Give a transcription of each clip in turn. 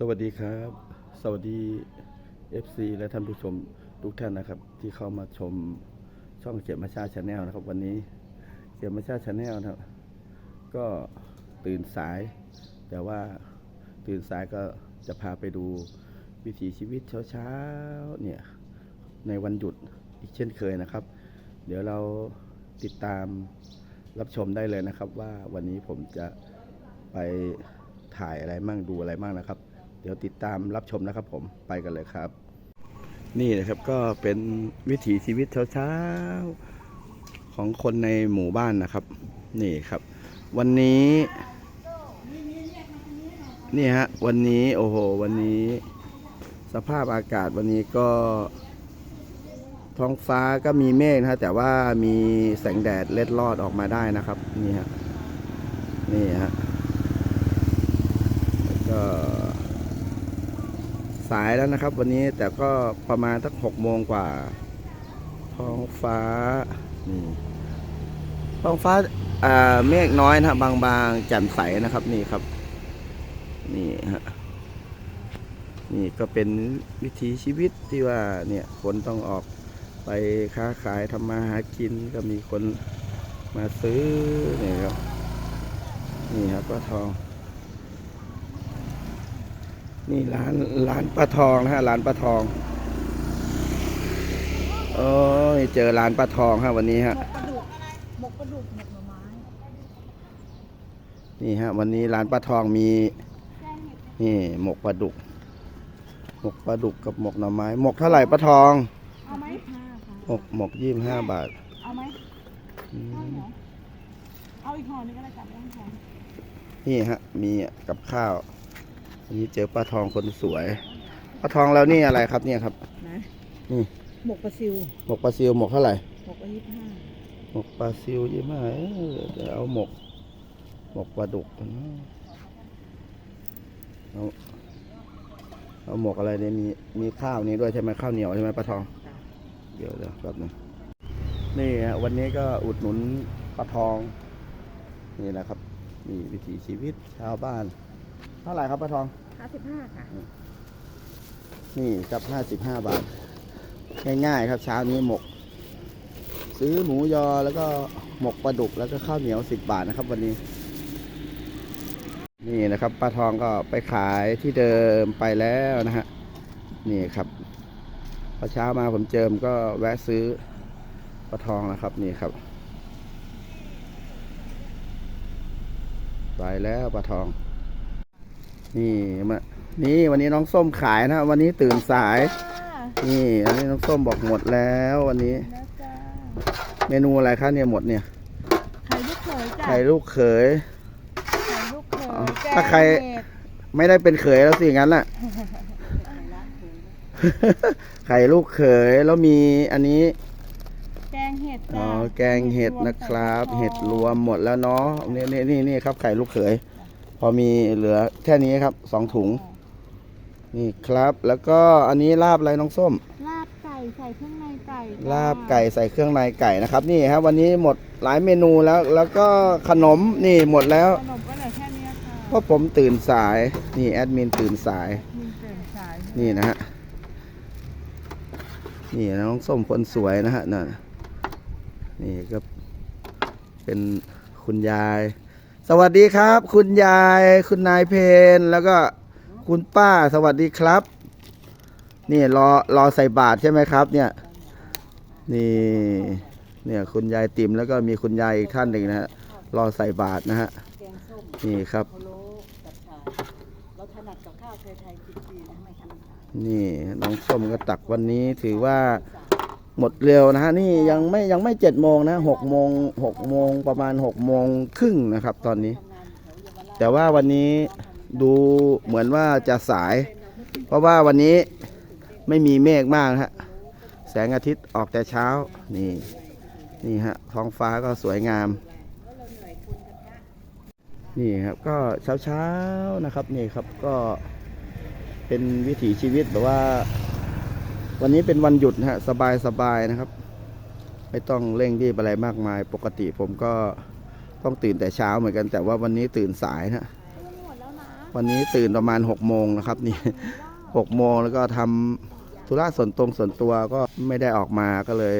สวัสดีครับ สวัสดี FC และท่านผู้ชมทุกท่านนะครับ ที่เข้ามาชมช่องเกียรติมาชาชาแนลนะครับ วันนี้เกียรติมาชาชาแนลนะครับ ก็ตื่นสาย แต่ว่าตื่นสายก็จะพาไปดูวิถีชีวิตเช้าๆเนี่ยในวันหยุดอีกเช่นเคยนะครับ เดี๋ยวเราติดตามรับชมได้เลยนะครับ ว่าวันนี้ผมจะไปถ่ายอะไรมั่งดูอะไรมั่งนะครับ ดี๋ยวติดตามรับชมนะครับผมไปกันเลยครับ นี่นะครับก็เป็นวิถีชีวิตเช้าๆของคนในหมู่บ้านนะครับ นี่ครับ วันนี้นี่ฮะวันนี้โอ้โห วันนี้สภาพอากาศวันนี้ก็ ท้องฟ้าก็มีเมฆนะฮะแต่ว่ามีแสงแดดเล็ดลอดออกมาได้นะครับ นี่ฮะนี่ฮะก็ สายแล้วนะครับ วันนี้แต่ก็ประมาณสักหกโมงกว่า ท้องฟ้านี่ท้องฟ้าเมฆน้อยนะบางๆแจ่มใสนะครับนี่ครับ นี่ฮะนี่ก็เป็นวิถีชีวิตที่ว่าเนี่ยคนต้องออกไปค้าขายทำมาหากินก็มีคนมาซื้อนี่ครับ นี่ครับปลาทอง นี่ร้านร้านปลาทองนะฮะร้านปลาทองโอ้ยเจอร้านปลาทองฮะวันนี้ฮะหมกปลาดุกหมกปลาดุกหมกหน่อไม้นี่ฮะวันนี้ร้านปลาทองมีนี่หมกปลาดุก หมกปลาดุกกับหมกหน่อไม้ หมกเท่าไหร่ปลาทองเอาไหมห้าค่ะหมกหมกยี่สิบห้าบาทเอาไหมอืเอามเหรอเอาอีกห่อนึงก็ได้จ้ะไม่ต้องแพงนี่ฮะมีกับข้าววั นนี้เจอปลาทองคนสวยปลาทองแล้วนี่อะไรครับเนี่ยครับ นะนี่หมกปลาซิวหมกปลาซิวหมกเท่าไหร่หมกปลายี่สิบห้าหมกปลาซิวยี่ห้าเออจะเอาหมก หมกปลาดุกก่อนนะเอาเอาหมกอะไรเนี่ยมีมีข้าวนี้ด้วยใช่ไหมข้าวเหนียวใช่ไหมปลาทอง เดี๋ยวเดี๋ยวแป๊บหนึงนี่ฮะวันนี้ก็อุดหนุนปลาทอง นี่แหละครับ นี่วิถีชีวิตชาวบ้านเท่าไหร่ครับปลาทอง ห้าสิบห้าค่ะ นี่กับห้าสิบห้าบาท ง่ายๆครับเช้านี้หมก ซื้อหมูยอแล้วก็หมกปลาดุกแล้วก็ข้าวเหนียวสิบบาทนะครับ วันนี้ นี่นะครับปลาทองก็ไปขายที่เดิมไปแล้วนะฮะ นี่ครับพอเช้ามาผมเจิมก็แวะซื้อปลาทองนะครับ นี่ครับ ไปแล้วปลาทอง นี่มานี่วันนี้น้องส้มขายนะ วันนี้ตื่นสาย นี่อันนี้น้องส้มบอกหมดแล้ววันนี้แล้วจ้าเมนูอะไรคะเนี่ยหมดเนี่ย ไข่ลูกเขยจ้ะไข่ลูกเขย ไข่ลูกเขยอ๋อแกงถ้าใคร เห็ดไม่ได้เป็นเขยแล้วสิงั้นล่ะไข่ลูกเขยแล้วมีอันนี้แกงเห็ดอ๋จ้ะอแกงเห็ดนะครับ เห็ดรวมหมดแล้วเนาะนี่นี่นี่นี่ครับไข่ลูกเขย พอมีเหลือแค่นี้ครับสองถุง นี่ครับ แล้วก็อันนี้ลาบอะไรน้องส้ม ลาบไก่ใส่เครื่องในไก่จ้ะลาบไก่ใส่เครื่องในไก่นะครับ นี่ครับวันนี้หมดหลายเมนูแล้ว แล้วก็ขนมนี่หมดแล้ว ขนมก็เหลือแค่เนี้ยค่ะเพราะผมตื่นสาย นี่แอดมินตื่นสาย มีเตื่นสายนี่นะฮะ นี่น้องส้มคนสวยนะฮะนั่นนี่ก็เป็นคุณยาย สวัสดีครับ คุณยายคุณนายเพนแล้วก็คุณป้าสวัสดีครับ นี่รอรอใส่บาตรใช่ไหมครับ เนี่ย นี่ เนี่ยคุณยายติ่มแล้วก็มีคุณยายอีกท่านหนึ่งนะฮะรอใส่บาตรนะฮะแกงส้มนี่ครับพะโลกับชาเราถนัดกับข้าวไทยๆกินดีนะไม่ทำนี่น้องส้มก็ตักวันนี้ถือว่า หมดเร็วนะฮะนี่ยังไม่ยังไม่เจ็ดโมงนะหกโมงหกโมงประมาณหกโมงครึ่งนะครับ ตอนนี้ทำงานแถวเยาวราชแต่ว่าวันนี้ดูเหมือนว่าจะสาย เพราะว่าวันนี้ไม่มีเมฆมากนะฮะแสงอาทิตย์ออกแต่เช้านี่นี่ฮะท้องฟ้าก็สวยงาม นี่ครับก็เช้าเช้าๆนะครับนี่ครับก็เป็นวิถีชีวิตแบบว่า วันนี้เป็นวันหยุดนะฮะ สบายสบายนะครับ ไม่ต้องเร่งรีบอะไรมากมาย ปกติผมก็ต้องตื่นแต่เช้าเหมือนกัน แต่ว่าวันนี้ตื่นสายนะหมดแล้วนะพอวันนี้ตื่นประมาณหกโมงนะครับ นี่หกโมงแล้วก็ทำธุระส่วนตรงส่วนตัวก็ไม่ได้ออกมาก็เลย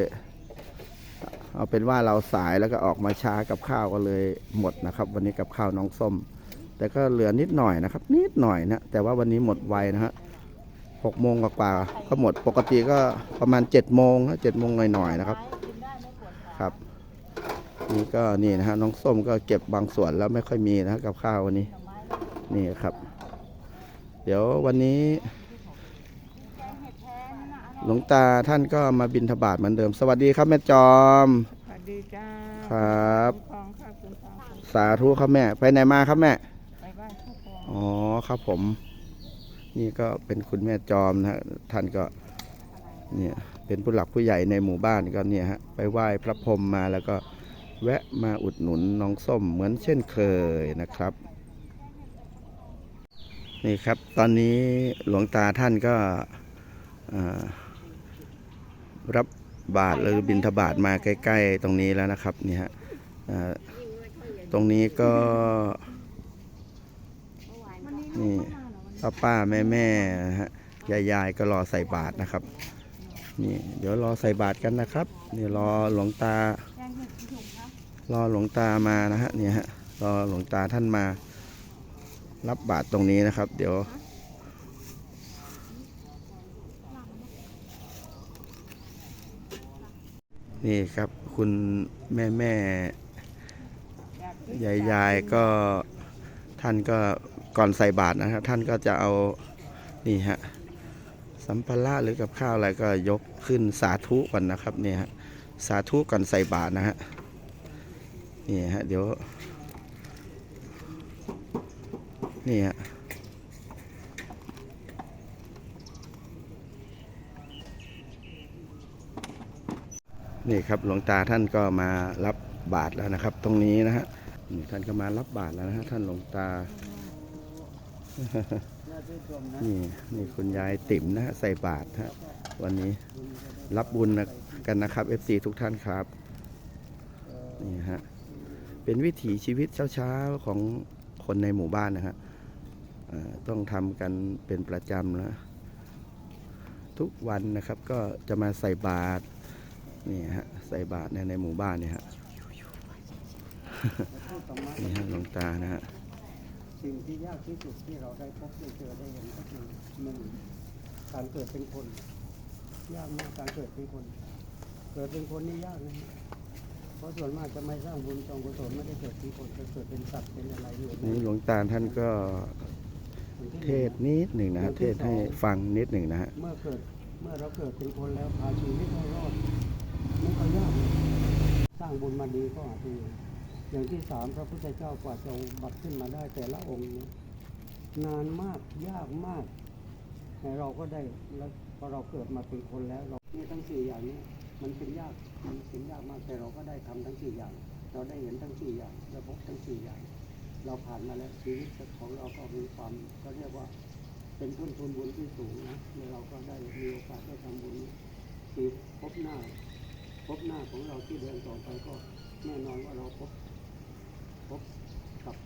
เอาเป็นว่าเราสายแล้วก็ออกมาช้ากับข้าวก็เลยหมดนะครับ วันนี้กับข้าวน้องส้ม แต่ก็เหลือนิดหน่อยนะครับ นิดหน่อยนะแต่ว่าวันนี้หมดไวนะฮะ หกโมงกว่าๆก็หมดปกติก็ประมาณเจ็ดโมงเจ็ดโมงหน่อยๆนะครับกินได้ไม่ปวดขาครับ นี่ก็นี่นะฮะน้องส้มก็เก็บบางส่วนแล้วไม่ค่อยมีนะฮะกับข้าววันนี้ นี่ครับ เดี๋ยววันนี้หลวงตาท่านก็มาบินทบาทเหมือนเดิม สวัสดีครับแม่จอมสวัสดีจ้าครับคุ้มครองค่ะคุณตาคุณสาธุครับแม่ ไปไหนมาครับแม่ ไปบ้านผู้ปกครองอ๋อครับผม นี่ก็เป็นคุณแม่จอมนะฮะท่านก็เนี่ยเป็นผู้หลักผู้ใหญ่ในหมู่บ้านก็เนี่ยฮะไปไหว้พระพรหมมาแล้วก็แวะมาอุดหนุนน้องส้มเหมือนเช่นเคยนะครับ นี่ครับตอนนี้หลวงตาท่านก็รับบาตรหรือบิณฑบาตมาใกล้ๆตรงนี้แล้วนะครับเนี่ยฮะตรงนี้ก็วัน ป้าป้าแม่แม่ฮะยายยายก็รอใส่บาตรนะครับ นี่เดี๋ยวรอใส่บาตรกันนะครับนี่รอหลวงตา รอหลวงตามานะฮะเนี่ยฮะรอหลวงตาท่านมา รับบาตรตรงนี้นะครับ เดี๋ยวนี่ครับคุณแม่แม่ยายยายก็ท่านก็ ก่อนใส่บาตรนะครับ ท่านก็จะเอานี่ฮะสัมภาระหรือกับข้าวอะไรก็ยกขึ้นสาธุก่อนนะครับเนี่ยฮะสาธุก่อนใส่บาตรนะฮะนี่ฮะเดี๋ยวนี่ฮะนี่ครับหลวงตาท่านก็มารับบาตรแล้วนะครับ ตรงนี้นะฮะท่านก็มารับบาตรแล้วนะฮะท่านหลวงตา นี่นี่คุณยายติ๋มนะฮะใส่บาตรฮะวันนี้รับบุญนะกันนะครับ FC ทุกท่านครับนี่ฮะเป็นวิถีชีวิตเช้าๆของคนในหมู่บ้านนะฮะต้องทำกันเป็นประจำนะทุกวันนะครับก็จะมาใส่บาตรนี่ฮะใส่บาตรในในหมู่บ้านเนี่ยฮะนี่ฮะหลวงตานะฮะ สิ่งที่ยากที่สุดที่เราได้พบได้เจอได้เห็นก็คือหนึ่งการเกิดเป็นคน ยากมากการเกิดเป็นคน เกิดเป็นคนนี่ยากนะเพราะส่วนมากจะไม่สร้างบุญจองกุศลไม่ได้เกิดเป็นคนจะเกิดเป็นสัตว์เป็นอะไรอยู่นี่หลวงตาท่านก็เทศนิดหนึ่งนะฮะเทศให้ฟังนิดหนึ่งนะฮะเมื่อเกิดเมื่อเราเกิดเป็นคนแล้วพาชีวิตให้รอดมันก็ยากนะสร้างบุญมาดีก็อาจจะ อย่างที่สามพระพุทธเจ้ากว่าจะบัตขึ้นมาได้แต่ละองค์นี่ยนานมากยากมากแต่เราก็ได้แล้วพอเราเกิดมาเป็นคนแล้ว เรานี่ทั้งสี่อย่างนี้ มันเป็นยากมันเป็นยากมากแต่เราก็ได้ทำทั้งสี่อย่าง เราได้เห็นทั้งสี่อย่างเราพบทั้งสี่อย่าง เราผ่านมาแล้วชีวิตของเราก็มีความก็เรียกว่าเป็นทุนทุนบุญที่สูงนะแล้วเราก็ได้มีโอกาสได้ทำบุญที่พบหน้า พบหน้าของเราที่เดินต่อไปก็แน่นอนว่าเราพบ พบกับ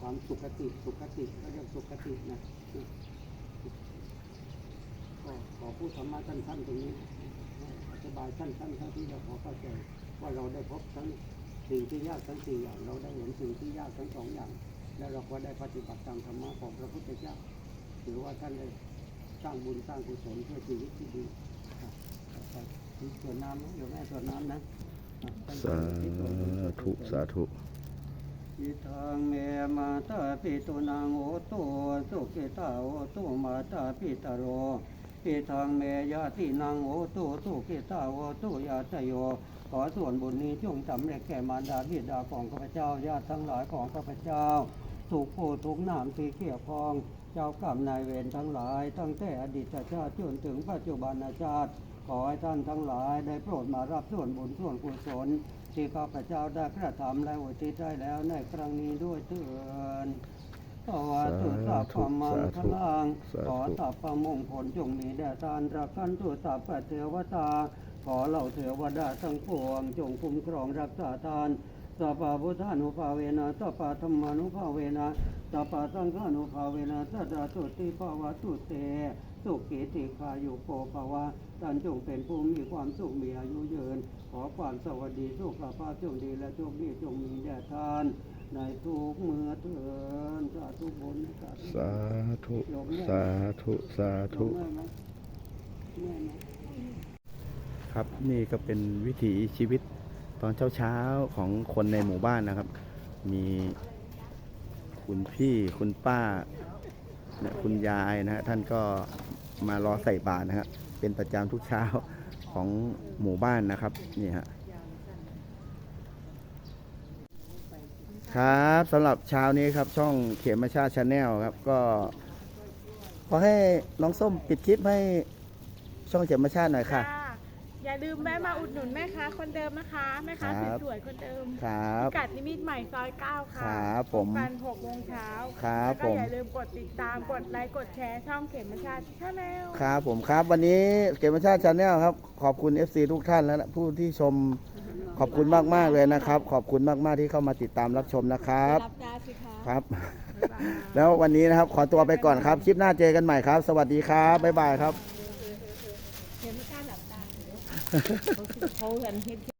ความสุขติสุขติเขาเรียกสุขตินะก็ขอพูดธรรมะสั้นๆตรงนี้อธิบายสั้นๆเท่าที่เราพอเข้าใจว่าเราได้พบทั้งสิ่งที่ยากทั้งสี่อย่าง เราได้เห็นสิ่งที่ยากทั้งสองอย่าง แล้วเราก็ได้ปฏิบัติตามธรรมะของพระพุทธเจ้าถือว่าท่านได้สร้างบุญสร้างกุศลเพื่อชีวิตที่ดีส่วนน้ำนะเดี๋ยวแม่ส่วนน้ำนะสาธุสาธุ อิทังเมมาตาปิตุนางโอตุสุขิตาโอตุมาตาปิตโรอิทังเมยาตินางโอตุสุขิตาโอตุยาตโย ขอส่วนบุญนี้จงสำเร็จแก่มารดาบิดาของข้าพเจ้าญาติทั้งหลายของข้าพเจ้าถูกผู้ทุกนามที่เกี่ยวข้อง เจ้ากรรมนายเวรทั้งหลาย ตั้งแต่อดีตชาติจนถึงปัจจุบันชาติ ขอให้ท่านทั้งหลายได้โปรดมารับส่วนบุญส่วนกุศลที่ข้าพเจ้าได้กระทำและอุทิศได้แล้วในครั้งนี้ด้วยเถิดขอตุสัพพมังคลังขอสัพพมงคลจงมีแด่ท่านรักขันตุสัพพเทวตา ขอเหล่าเทวดาทั้งปวงจงคุ้มครองรักษาทานสัพพะพุทธานุภาเวนะสัพพะธรรมานุภาเวนะสัพพะสังฆานุภาเวนะสัตตาสุติภาวะตุเต สุขีติคายุโกภาวะท่านจงเป็นผู้มีความสุขมีอายุยืน ขอความสวัสดีสุขภาพจงดีและโชคดีจงมีแด่ท่าน ในทุกเมื่อเถินสาธุบุญสาธุสาธุสาธุสาธุเมื่อยไหมเมื่อยไหมครับนี่ก็เป็นวิถีชีวิตตอนเช้าๆของคนในหมู่บ้านนะครับ มีคุณพี่คุณป้าเนี่ยคุณยายนะฮะท่านก็ มารอใส่บาตรนะฮะเป็นประจำทุกเช้าของหมู่บ้านนะครับนี่ฮะครับสำหรับเช้านี้ครับช่องเขมชาชาแนลครับก็ ขอให้น้องส้มปิดคลิปให้ช่องเขมชาหน่อยค่ะ อย่าลืมแม่มาอุดหนุนแม่ค้าคนเดิมนะคะแม่ค้าครับ สวยๆคนเดิมครับ พิกัดนิมิตรใหม่ซอยเก้าค่ะครับผมพกันหกโมงเช้าครับแล้วก็ผมอย่าลืมกดติดตามกดไลค์กดแชร์ช่องเข็มมาชาชาแนลครับผมครับวันนี้เกมชาติชาแนลครับ ขอบคุณ FC ทุกท่านและผู้ที่ชมขอบคุณมาก ๆ เลยนะครับ ขอบคุณมาก ๆ ที่เข้ามาติดตามรับชมนะครับรับตาสิคะครับ แล้ววันนี้นะครับขอตัวไปก่อนครับ คลิปหน้าเจอกันใหม่ครับ สวัสดีครับบ๊ายบายครับ เห็นไม่กล้าหลับตาเขาเห็นเห็น